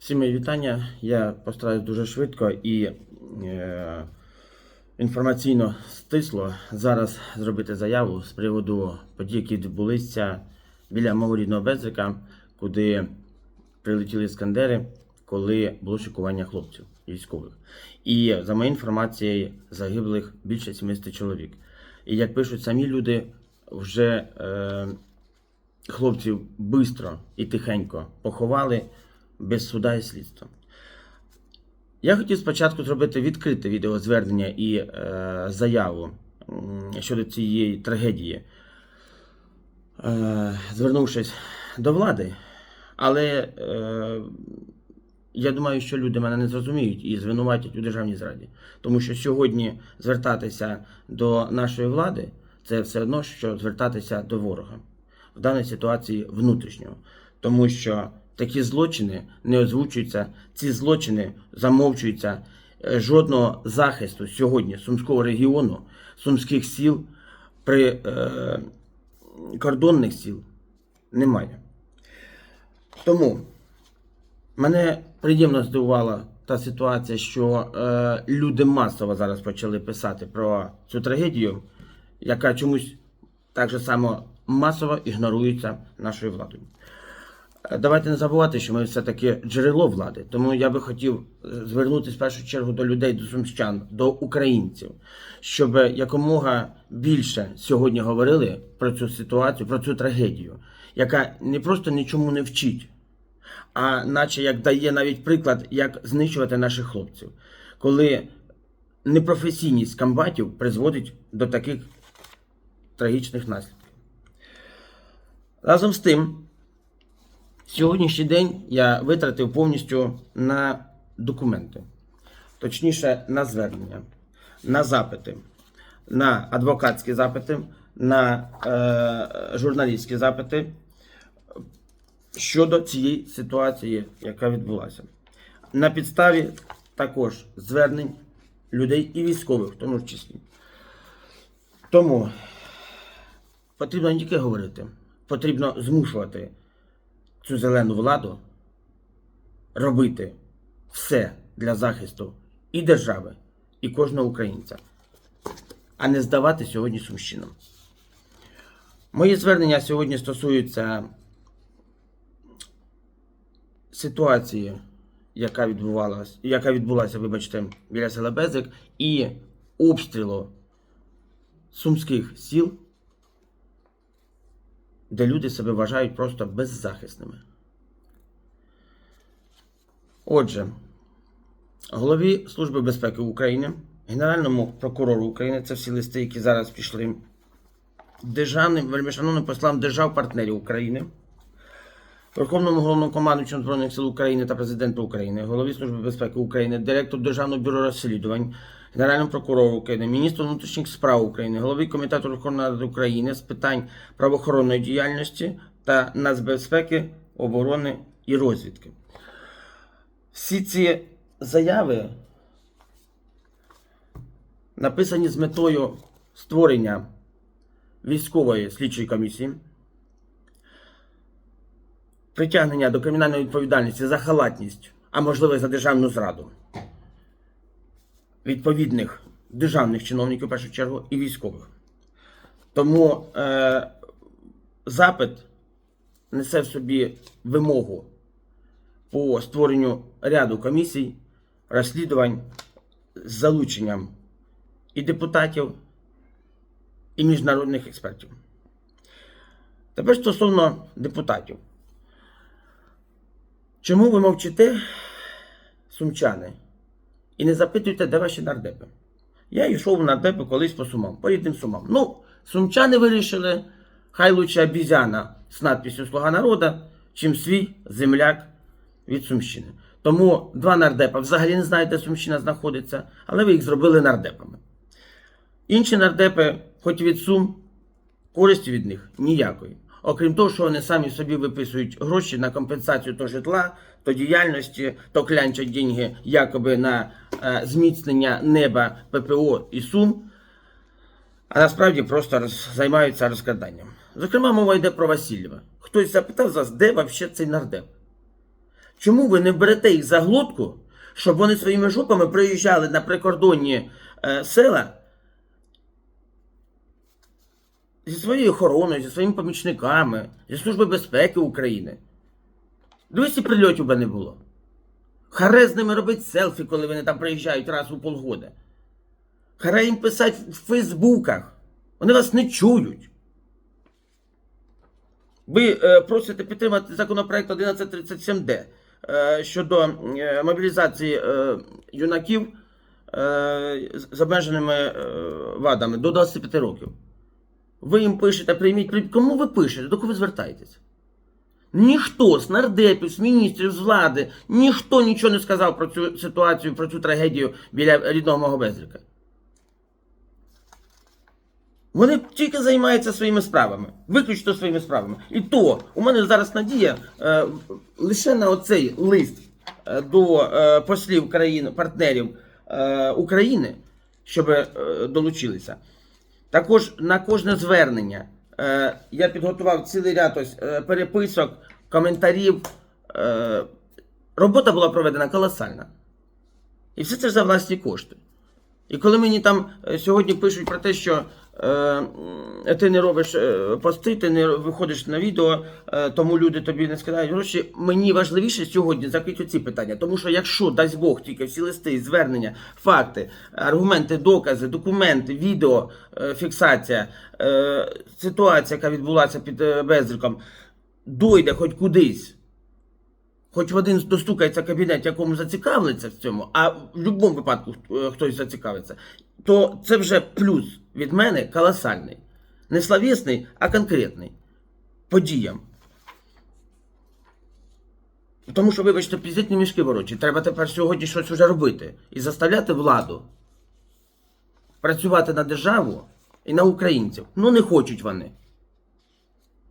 Всі мої вітання. Я постараюсь дуже швидко і е, інформаційно стисло зараз зробити заяву з приводу подій, які відбулися біля мого рідного Безрика, куди прилетіли іскандери, коли було шикування хлопців військових. І за моєю інформацією, загиблих більше 70 чоловік. І як пишуть самі люди, вже е, хлопців швидко і тихенько поховали без суда і слідства. Я хотів спочатку зробити відкрите відеозвернення і е, заяву щодо цієї трагедії, е, звернувшись до влади, але е, я думаю, що люди мене не зрозуміють і звинуватять у державній зраді. Тому що сьогодні звертатися до нашої влади це все одно, що звертатися до ворога в даній ситуації внутрішнього. Тому що такі злочини не озвучуються, ці злочини замовчуються. Е, Жодного захисту сьогодні Сумського регіону, сумських сіл при е, сіл немає. Тому Мене приємно здивувала та ситуація, що е, люди масово зараз почали писати про цю трагедію, яка чомусь так само масово ігнорується нашою владою. Е, Давайте не забувати, що ми все-таки джерело влади. Тому я би хотів е, звернутися в першу чергу до людей, до сумщан, до українців, щоб якомога більше сьогодні говорили про цю ситуацію, про цю трагедію, яка не просто нічому не вчить а наче як дає навіть приклад, як знищувати наших хлопців, коли непрофесійність комбатів призводить до таких трагічних наслідків. Разом з тим, сьогоднішній день я витратив повністю на документи, точніше, на звернення, на запити, на адвокатські запити, на е, журналістські запити щодо цієї ситуації, яка відбулася. На підставі також звернень людей і військових, в тому числі. Тому потрібно не тільки говорити, потрібно змушувати цю зелену владу робити все для захисту і держави, і кожного українця, а не здавати сьогодні Сумщину. Мої звернення сьогодні стосуються ситуації, яка відбувалась, яка відбулася, вибачте, біля села Безик, і обстрілу сумських сіл, де люди себе вважають просто беззахисними. Отже, голові Служби безпеки України, Генеральному прокурору України, це всі листи, які зараз пішли, державним, вельмишановним послам держав-партнерів України. Верховному головному командуючому Збройних сил України та президенту України, голові Служби безпеки України, директору Державного бюро розслідувань, Генеральному прокурору України, міністру внутрішніх справ України, голові Комітету Верховної Ради України з питань правоохоронної діяльності та нацбезпеки, оборони і розвідки. Всі ці заяви написані з метою створення військової слідчої комісії притягнення до кримінальної відповідальності за халатність, а можливо за державну зраду відповідних державних чиновників, в першу чергу, і військових. Тому е, запит несе в собі вимогу по створенню ряду комісій, розслідувань з залученням і депутатів, і міжнародних експертів. Тепер стосовно депутатів. Чому ви мовчите, сумчани, і не запитуєте, де ваші нардепи? Я йшов в нардепи колись по сумам, по рідним сумам. Ну, сумчани вирішили, хай лучше обізяна з надписю Слуга народу, чим свій земляк від Сумщини. Тому два нардепа взагалі не знають, де Сумщина знаходиться, але ви їх зробили нардепами. Інші нардепи, хоч від сум, користі від них ніякої. Окрім того, що вони самі собі виписують гроші на компенсацію то житла, то діяльності, то клянчать деньги якоби на е, зміцнення неба ППО і Сум, а насправді просто роз, займаються розкраданням. Зокрема, мова йде про Васильєва. Хтось запитав вас, де взагалі цей нардеп? Чому ви не берете їх за глотку, щоб вони своїми жопами приїжджали на прикордонні е, села зі своєю охороною, зі своїми помічниками, зі Служби безпеки України? Досі прильотів би не було. Харе з ними робить селфі, коли вони там приїжджають раз у полгода. Харе їм писати в Фейсбуках. Вони вас не чують. Ви е, просите підтримати законопроект 1137Д е, щодо е, мобілізації е, юнаків е, з обмеженими е, вадами до 25 років. Ви їм пишете, прийміть. Кому ви пишете? До кого ви звертаєтесь? Ніхто з нардепів, з міністрів, з влади, ніхто нічого не сказав про цю ситуацію, про цю трагедію біля рідного мого Безріка. Вони тільки займаються своїми справами, виключно своїми справами. І то у мене зараз надія е, лише на оцей лист е, до е, послів країн, партнерів е, України, щоб е, долучилися. Також на кожне звернення е, я підготував цілий ряд ось, е, переписок, коментарів. Е, робота була проведена колосальна. І все це за власні кошти. І коли мені там е, сьогодні пишуть про те, що ти не робиш е, пости, ти не виходиш на відео, е, тому люди тобі не скидають гроші. Мені важливіше сьогодні закрити ці питання. Тому що якщо дасть Бог тільки всі листи, звернення, факти, аргументи, докази, документи, відео, е, фіксація, е, ситуація, яка відбулася під е, Безриком, дойде хоч кудись хоч в один достукається кабінет, якому зацікавиться в цьому, а в будь-якому випадку е, хтось зацікавиться, то це вже плюс від мене колосальний. Не словесний, а конкретний. Подіям. Тому що, вибачте, піздіть не мішки ворочі. Треба тепер сьогодні щось вже робити. І заставляти владу працювати на державу і на українців. Ну не хочуть вони.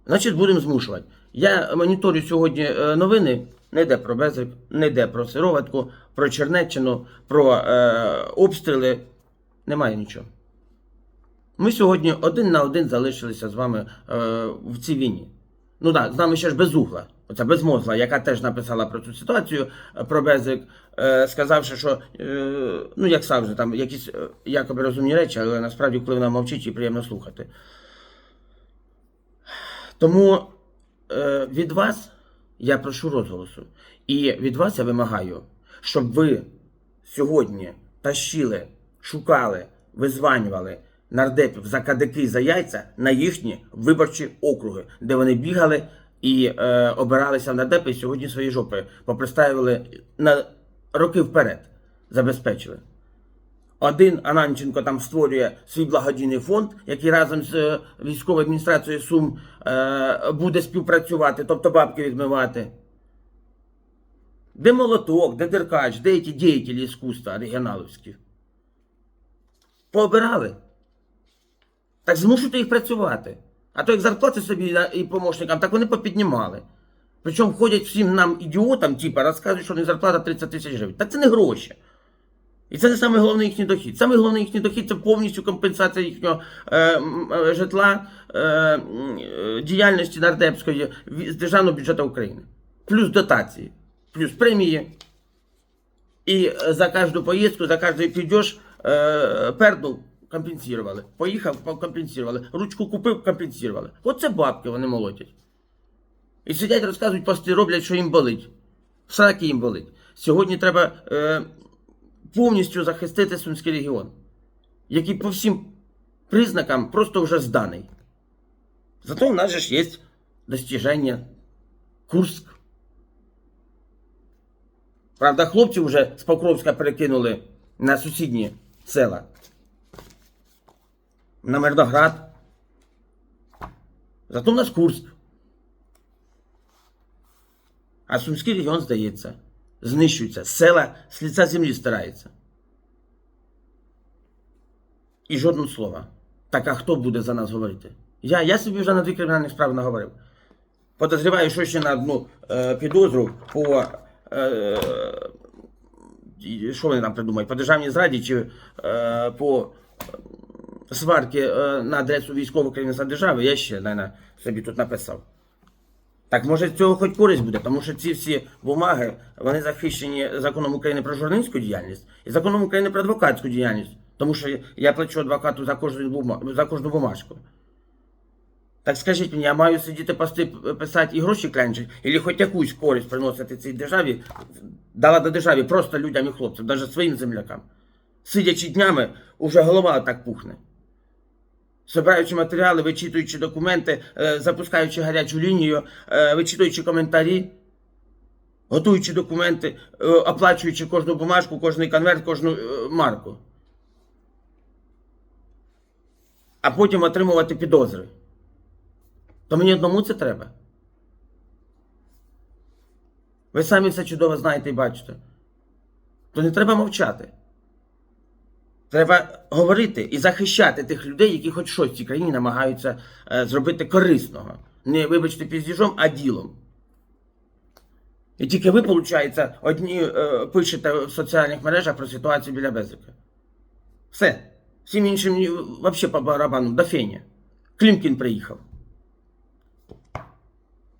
Значить, будемо змушувати. Я моніторю сьогодні е, новини. Не йде про Безрик, не йде про сироватку, про Чернеччину, про е, обстріли. Немає нічого. Ми сьогодні один на один залишилися з вами е, в цій війні. Ну так, з нами ще ж безугла, оця безмозла, яка теж написала про цю ситуацію е, про Безрик, е, сказавши, що е, ну як завжди, там якісь е, якоби розумні речі, але насправді, коли вона мовчить, їй приємно слухати. Тому е, від вас я прошу розголосу. І від вас я вимагаю, щоб ви сьогодні тащили, шукали, визванювали нардепів за кадики за яйця на їхні виборчі округи, де вони бігали і е, обиралися в нардепи, і сьогодні свої жопи поприставили на роки вперед, забезпечили. Один Ананченко там створює свій благодійний фонд, який разом з е, військовою адміністрацією Сум е, буде співпрацювати, тобто бабки відмивати. Де молоток, де деркач, де ті діятелі іскусства регіоналовські? Пообирали. Так змушуйте їх працювати. А то як зарплати собі і помощникам, так вони попіднімали. Причому ходять всім нам ідіотам, типа, розказують, що у них зарплата 30 тисяч гривень. Та це не гроші. І це не саме головний їхній дохід. Саме головний їхній дохід це повністю компенсація їхнього е, е, житла, е, е, діяльності нардепської з державного бюджету України. Плюс дотації, плюс премії. І е, за кожну поїздку, за кожний підеш, е, перду компенсували. Поїхав, компенсували. Ручку купив, компенсували. Оце бабки вони молотять. І сидять, розказують, пости роблять, що їм болить. Сраки їм болить. Сьогодні треба е, повністю захистити Сумський регіон, який по всім признакам просто вже зданий. Зато у нас же ж є достіження Курск. Правда, хлопців вже з Покровська перекинули на сусідні села. На Мирноград. Зато в нас Курск. А Сумський регіон, здається, знищується. Села з лиця землі стараються. І жодного слова. Так а хто буде за нас говорити? Я, я собі вже на дві кримінальні справи наговорив. Подозріваю, що ще на одну е, підозру по. Е, що вони там придумають? По державній зраді чи е, по е, сварки е, на адресу військового керівництва держави, я ще, наверное, собі тут написав. Так може з цього хоч користь буде, тому що ці всі бумаги вони захищені законом України про журналістську діяльність і законом України про адвокатську діяльність. Тому що я плачу адвокату за кожну, бума- за кожну бумажку. Так скажіть мені, я маю сидіти пости писати і гроші клянчити, або хоч якусь користь приносити цій державі, дала до державі просто людям і хлопцям, навіть своїм землякам. Сидячи днями, уже голова так пухне. Збираючи матеріали, вичитуючи документи, е, запускаючи гарячу лінію, е, вичитуючи коментарі, готуючи документи, е, оплачуючи кожну бумажку, кожний конверт, кожну марку. А потім отримувати підозри. То мені одному це треба. Ви самі все чудово знаєте і бачите. То не треба мовчати. Треба говорити і захищати тих людей, які хоч щось в цій країні намагаються е, зробити корисного. Не, вибачте, піздіжом, а ділом. І тільки ви, виходить, одні е, пишете в соціальних мережах про ситуацію біля Безрика. Все. Всім іншим взагалі по барабану, до феня. Клімкін приїхав.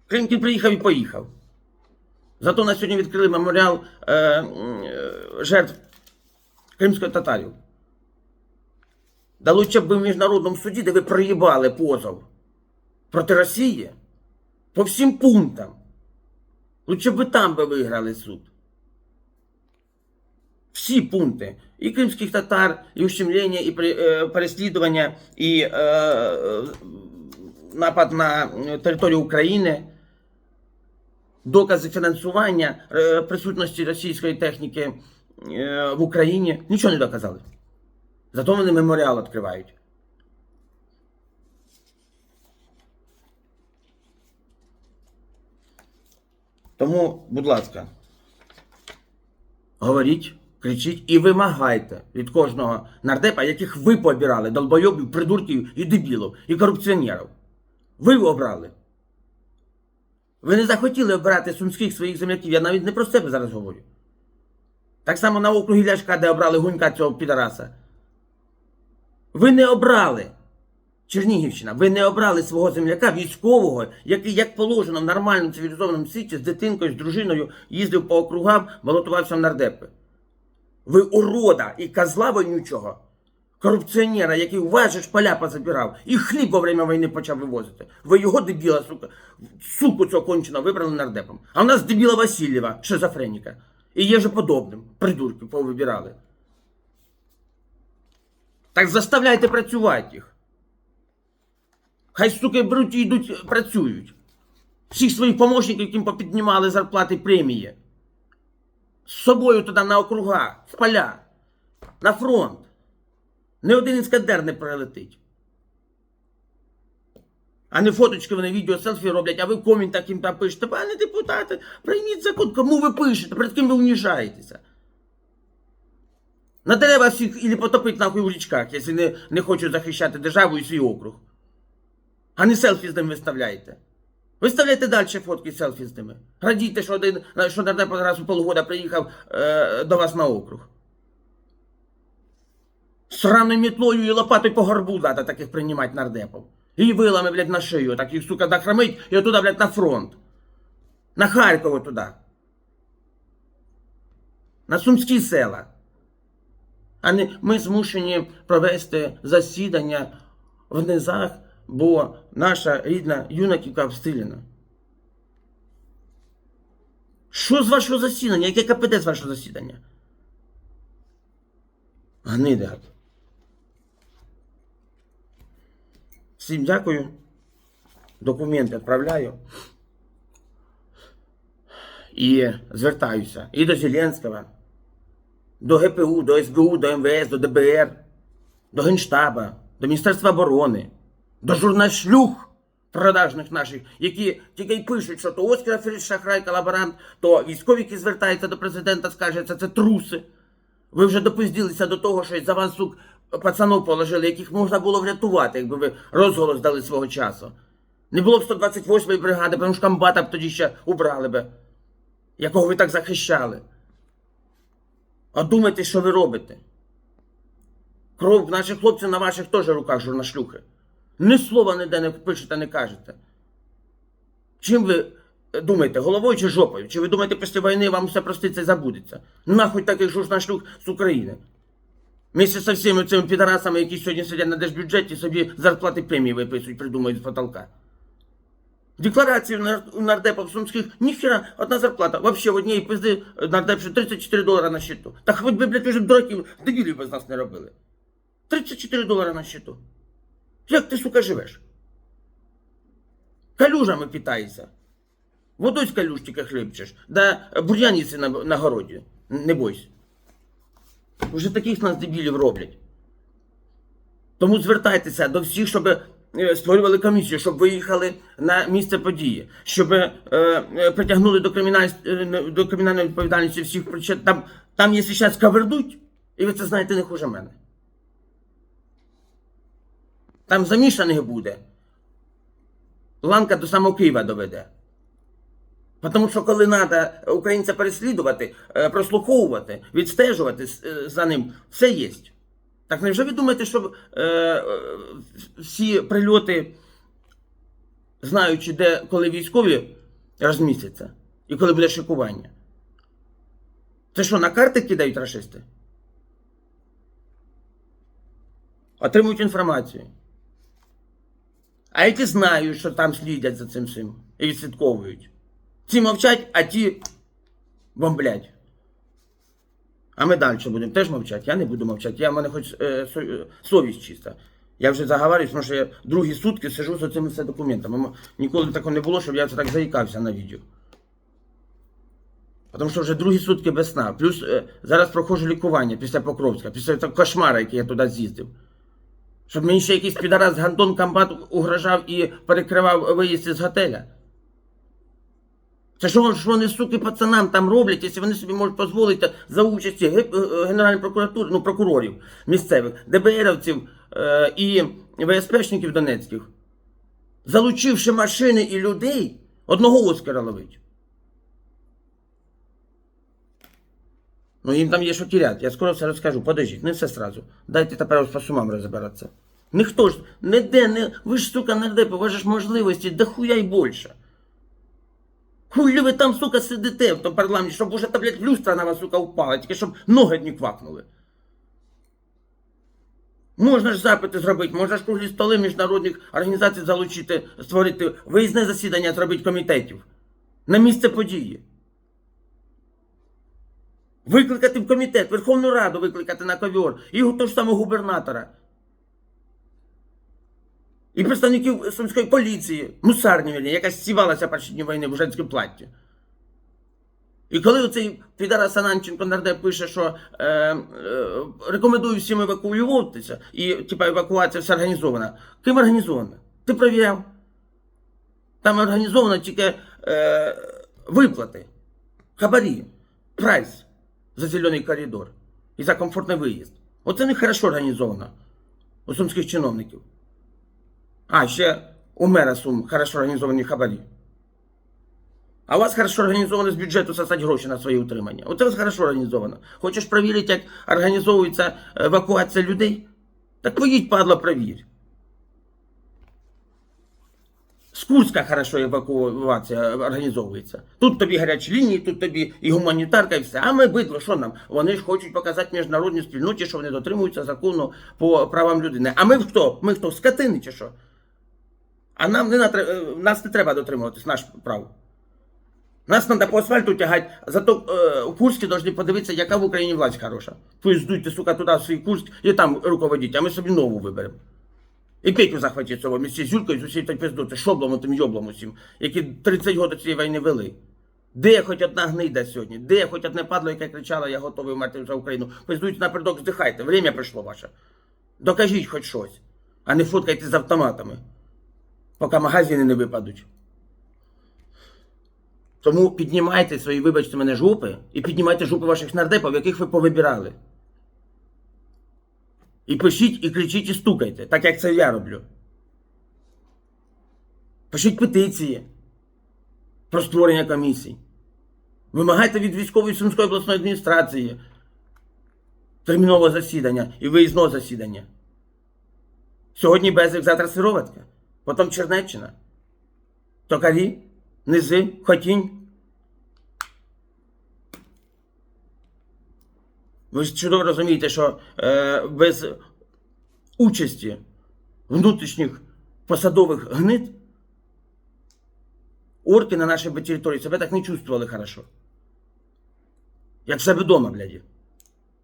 Клімкін приїхав і поїхав. Зато на сьогодні відкрили меморіал е, е, жертв кримських татарів. Да лучше б ви в міжнародному суді, де ви проїбали позов проти Росії по всім пунктам. Лучше б там би виграли суд. Всі пункти. І кримських татар, і ущемлення, і е, переслідування, і е, е, напад на територію України, докази фінансування е, присутності російської техніки е, в Україні. Нічого не доказали. Зато вони меморіал відкривають. Тому, будь ласка, говоріть, кричіть і вимагайте від кожного нардепа, яких ви пообирали, долбойобів, придурків і дебілів, і корупціонерів. Ви обрали. Ви не захотіли обирати сумських своїх земляків. Я навіть не про себе зараз говорю. Так само на округі Ляшка, де обрали гунька цього підараса. Ви не обрали Чернігівщина, ви не обрали свого земляка військового, який, як положено в нормальному цивілізованому світі, з дитинкою, з дружиною їздив по округам, балотувався в нардепи. Ви урода і козла вонючого, корупціонера, який у поля позабирав, і хліб во время війни почав вивозити. Ви його дебіла, сука, суку цього кончено вибрали нардепом. А в нас дебіла Васильєва, шизофреніка. І є же подобним, придурків повибирали. Так заставляйте працювати їх. Хай, суки, беруть і йдуть, працюють. Всіх своїх помощників, яким попіднімали зарплати премії. З собою туди на округа, в поля, на фронт. Не один іскандер не прилетить. А не фоточки вони відео селфі роблять, а ви в коментах їм там пишете, пане депутати, прийміть закон, кому ви пишете, перед ким ви уніжаєтеся. На дерева всіх і потопить нахуй у річках, якщо не, не хочуть захищати державу і свій округ. А не селфі з ними виставляєте. Виставляйте далі фотки селфі з ними. Радійте, що один, що раз у полгода приїхав е, до вас на округ. Сраною мітлою і лопатою по горбу треба таких приймати нардепів. І вилами, блядь, на шию, так їх, сука, захрамить і отуда, блядь, на фронт. На Харково туди. На Сумські села. А не ми змушені провести засідання в низах, бо наша рідна юнаківка обстріляна. Що з вашого засідання? Яке КПД з вашого засідання? Гниди. Всім дякую. Документи відправляю. І звертаюся і до Зеленського, до ГПУ, до СБУ, до МВС, до ДБР, до Генштаба, до Міністерства оборони, до журнашлюх продажних наших, які тільки й пишуть, що то Оскар Аферіст Шахрай, колаборант, то військові, які звертаються до президента, скажуть, це, це труси. Ви вже допизділися до того, що за вас сук пацанов положили, яких можна було врятувати, якби ви розголос дали свого часу. Не було б 128-ї бригади, тому що комбата б тоді ще убрали би, якого ви так захищали. А думайте, що ви робите. Кров наших хлопців на ваших теж руках журнашлюхи. Ні слова ніде не пишете, не кажете. Чим ви е, думаєте, головою чи жопою? Чи ви думаєте, після війни вам все проститься і забудеться? Нахуй таких ж з України. Місце з всіми цими підарасами, які сьогодні сидять на держбюджеті, собі зарплати премії виписують, придумують з потолка. Декларацію нар- у нардепів сумських ніхера одна зарплата. Вообще в одній пизди нардепші 34 долара на счету. Та хоч би, блядь, вже дураків, дебілів без нас не робили. 34 долара на счету. Як ти, сука, живеш? Калюжами питаєшся. Водой з калюжтика хлебчеш, да бур'яниці на, на городі. Не бойся. Уже таких нас дебілів роблять. Тому звертайтеся до всіх, щоб е, створювали комісію, щоб виїхали на місце події, щоб е, е, притягнули до кримінальної, е, до кримінальної відповідальності всіх причин. Там, там якщо зараз кавердуть, і ви це знаєте не хуже мене. Там замішаних буде. Ланка до самого Києва доведе. Тому що коли треба українця переслідувати, е, прослуховувати, відстежувати е, за ним, все є. Так невже ви думаєте, що е, всі прильоти, знаючи, де коли військові розмістяться і коли буде шикування? Це що, на карти кидають рашисти? Отримують інформацію. А які знають, що там слідять за цим всім і відслідковують. Ці мовчать, а ті бомблять. А ми далі будемо теж мовчати. Я не буду мовчати. Я в мене хоч е, е, совість чиста. Я вже заговорююсь, тому що я другі сутки сижу за цими все документами. Ніколи такого не було, щоб я це так заїкався на відео. Тому що вже другі сутки без сна. Плюс е, зараз проходжу лікування після Покровська, після того кошмара, який я туди з'їздив. Щоб мені ще якийсь підарас Гандон Камбат угрожав і перекривав виїзд із готеля. Це що, що вони, суки, пацанам там роблять, якщо вони собі можуть дозволити за участі е, Генеральної прокуратури, ну, прокурорів місцевих, ДБРівців е, і ВСПшників Донецьких, залучивши машини і людей, одного Оскара ловить. Ну, їм там є що тіряти. Я скоро все розкажу. Подождіть, не все сразу. Дайте тепер ось по сумам розбиратися. Ніхто ж, ніде, не, ви ж, сука, нардепи, у ж можливості, да хуя й більше. Хуй ви там, сука, сидите в тому парламенті, щоб уже та, блядь, люстра на вас, сука, упала, тільки щоб ноги не квакнули. Можна ж запити зробити, можна ж круглі столи міжнародних організацій залучити, створити виїзне засідання зробити комітетів на місце події. Викликати в комітет, Верховну Раду викликати на ковер і того ж самого губернатора. І представників сумської поліції, мусарні, вірні, яка сівалася перші дні війни в женському платі. І коли оцей підарас Ананченко нардеп пише, що е, е, рекомендую всім евакуюватися, і типа евакуація вся організована. Ким організована? Ти провіряв? Там організовано тільки е, виплати, хабарі, прайс за зелений коридор і за комфортний виїзд. Оце не хорошо організовано у сумських чиновників. А, ще у мера Сум хорошо організовані хабарі. А у вас хорошо організовано з бюджету сосать гроші на своє утримання. У вас хорошо організовано. Хочеш перевірити, як організовується евакуація людей? Так поїдь, падла, провір. З Курська хорошо евакуація організовується. Тут тобі гарячі лінії, тут тобі і гуманітарка, і все. А ми бидло, що нам? Вони ж хочуть показати міжнародній спільноті, що вони дотримуються закону по правам людини. А ми хто? Ми хто? Скотини чи що? А нам не натре- е, нас не треба дотримуватись, наш прав. Нас треба по асфальту тягати, зато е, у Курську повинні подивитися, яка в Україні власть хороша. Пусть здуйте, сука, туди в свій Курськ і там руководіть, а ми собі нову виберемо. І Петю захватить цього місці з Юлькою, з усією той пиздоти, шоблом тим йоблом усім, які 30 років цієї війни вели. Де хоч одна гнида сьогодні? Де хоч одне падло, яке кричало, я готовий вмерти за Україну. Пиздуйте напередок, здихайте, время прийшло ваше. Докажіть хоч щось, а не фоткайте з автоматами, поки магазини не випадуть. Тому піднімайте свої, вибачте мене, жопи і піднімайте жопи ваших нардепів, яких ви повибирали. І пишіть, і кричіть, і стукайте, так як це я роблю. Пишіть петиції про створення комісій. Вимагайте від військової сумської обласної адміністрації термінового засідання і виїзного засідання. Сьогодні Безик, завтра Сироватка, потім Чернеччина. Токарі низи, хотінь. Ви ж чудово розумієте, що е, без участі внутрішніх посадових гнид орки на нашій території себе так не чувствували хорошо. Як себе вдома, бляді.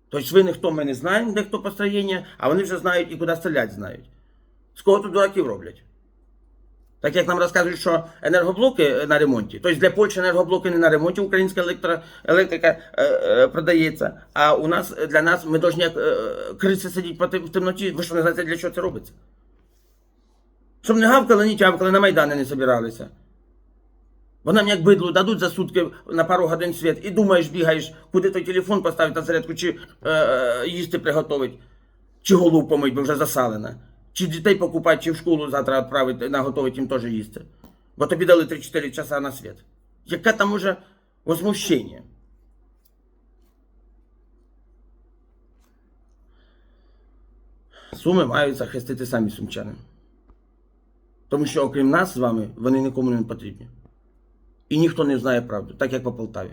Тобто ви ніхто ми не знаємо, де хто построєння, а вони вже знають і куди стріляти знають. З кого тут дураків роблять? Так як нам розказують, що енергоблоки на ремонті, тобто для Польщі енергоблоки не на ремонті, українська електро, електрика е, е, продається. А у нас для нас ми повинні як е, криси сидіти в темноті. Ви що не знаєте, для чого це робиться? Щоб не гавкали, не тявкали, на Майдани не собиралися. Бо нам як бидлу дадуть за сутки на пару годин світ і думаєш, бігаєш, куди той телефон поставити на зарядку, чи е, е, їсти приготовить, чи голову помить, бо вже засалена. Чи дітей покупати, чи в школу завтра відправити, наготовити їм теж їсти. Бо тобі дали 3-4 часа на світ. Яке там уже возмущення? Суми мають захистити самі сумчани. Тому що, окрім нас з вами, вони нікому не потрібні. І ніхто не знає правду, так як по Полтаві.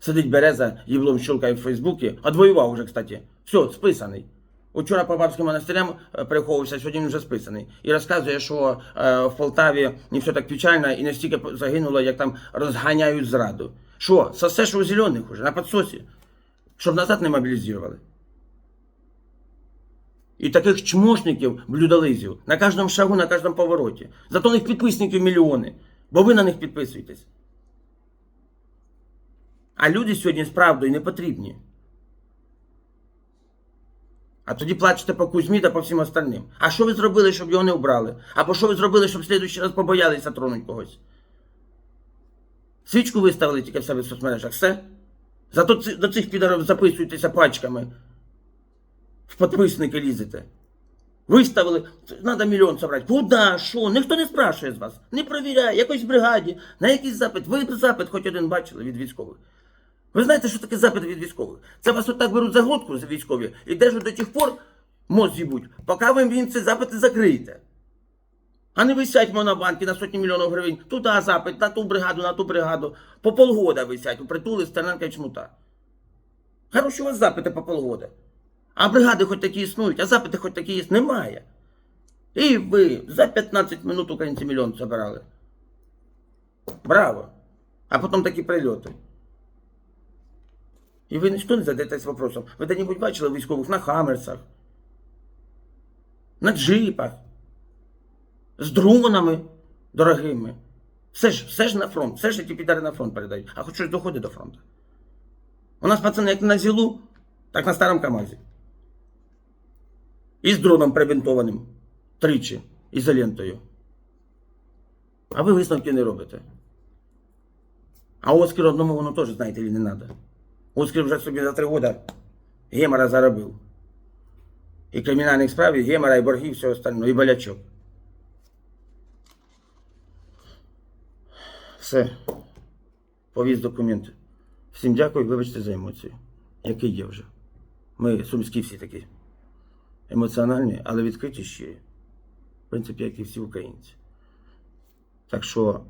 Сидить Береза, їблом щелкає в Фейсбуці, одвоював вже, кстати. Все, списаний. Учора по бабським монастирям е, переховувався, сьогодні він вже списаний. І розказує, що е, в Полтаві не все так печально і не стільки загинуло, як там розганяють зраду. Що, сосеш у зелених уже, на підсосі, щоб назад не мобілізували. І таких чмошників, блюдолизів, на кожному шагу, на кожному повороті. Зато у них підписників мільйони, бо ви на них підписуєтесь. А люди сьогодні з правдою не потрібні. А тоді плачете по Кузьмі та по всім остальним. А що ви зробили, щоб його не обрали? Або що ви зробили, щоб слідуючий раз побоялися тронуть когось? Свічку виставили тільки в себе в соцмережах. Все. Зато до цих підарів записуєтеся пачками. В підписники лізете. Виставили, треба мільйон собрати. Куда? Що? Ніхто не спрашує з вас. Не провіряє, якось в бригаді, на якийсь запит. Ви запит хоч один бачили від військових. Ви знаєте, що таке запит від військових? Це вас отак беруть за глотку військові і держать до тих пор мозг з'їбуть, поки ви їм ці запити закриєте. А не висять монобанки на сотні мільйонів гривень. Туди запит, на ту бригаду, на ту бригаду. По полгода висять у притули Стерненка і Чмута. Хороші у вас запити по полгода. А бригади хоч такі існують, а запити хоч такі є, немає. І ви за 15 минут українці мільйон забирали. Браво! А потім такі прильоти. І ви ніхто не задаєтесь вопросом. Ви де-небудь бачили військових на хамерсах, на джипах, з дронами дорогими. Все ж, все ж на фронт, все ж ті підари на фронт передають. А хоч щось доходить до фронту. У нас пацани як на зілу, так на старому КАМАЗі. І з дроном прибинтованим тричі ізолентою. А ви висновки не робите. А Оскар одному воно теж, знаєте, не треба. Оскар вже собі за три роки гемора заробив. І кримінальних справ, і гемора, і боргів, і все остальне, і болячок. Все. Повіз документи. Всім дякую, вибачте за емоції. Які є вже. Ми сумські всі такі. Емоціональні, але відкриті щирі. В принципі, як і всі українці. Так що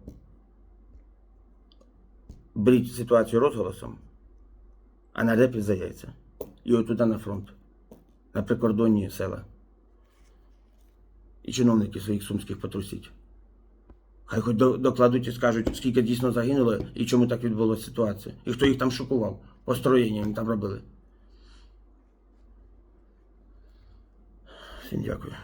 беріть ситуацію розголосом, а на репі за яйця. І отуди на фронт, на прикордонні села. І чиновники своїх сумських потрусіть. Хай хоч докладуть і скажуть, скільки дійсно загинуло і чому так відбулася ситуація. І хто їх там шокував, построєння їм там робили. Всім дякую.